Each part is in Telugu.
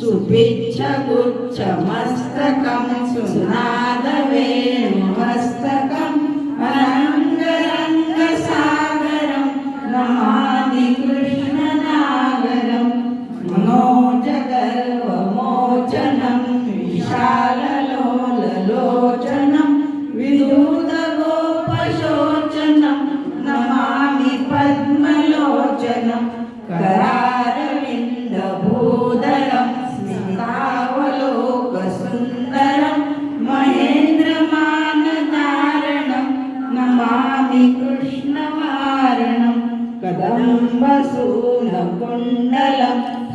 सुभिच्छगुच्छमस्तकं सुनादवेणुमस्तकं रङ्गरङ्गसागरं नमामि कृष्णनागरं मनोजगर्वमोचनं विशाललोललोचनं विदूतगोपशोचनं नमामि पद्मलोचनं करा कदम्बसूनकुण्डलं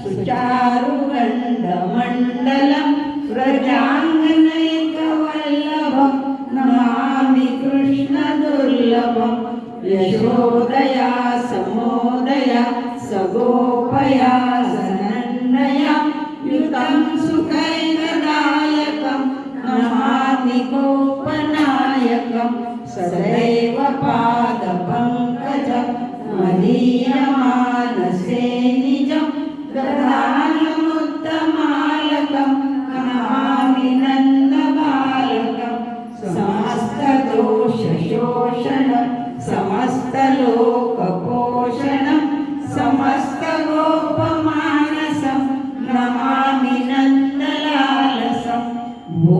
सुचारुगण्डमण्डलं व्रजाङ्गनैकवल्लभं नमामि कृष्णदुर्लभं यशोदया समोदया सगोपया जनया युतं सुखैरदायकं नमामि गोपनायकं सदैव पादपङ्गज మదీయ మానసే నిజం ప్రధానముత్తమాలకం నమామి నంద బాలకం సమస్త దోష శోషణ సమస్త లోక పోషణ సమస్త గోప మానసం నమామి నందలాలసం భూ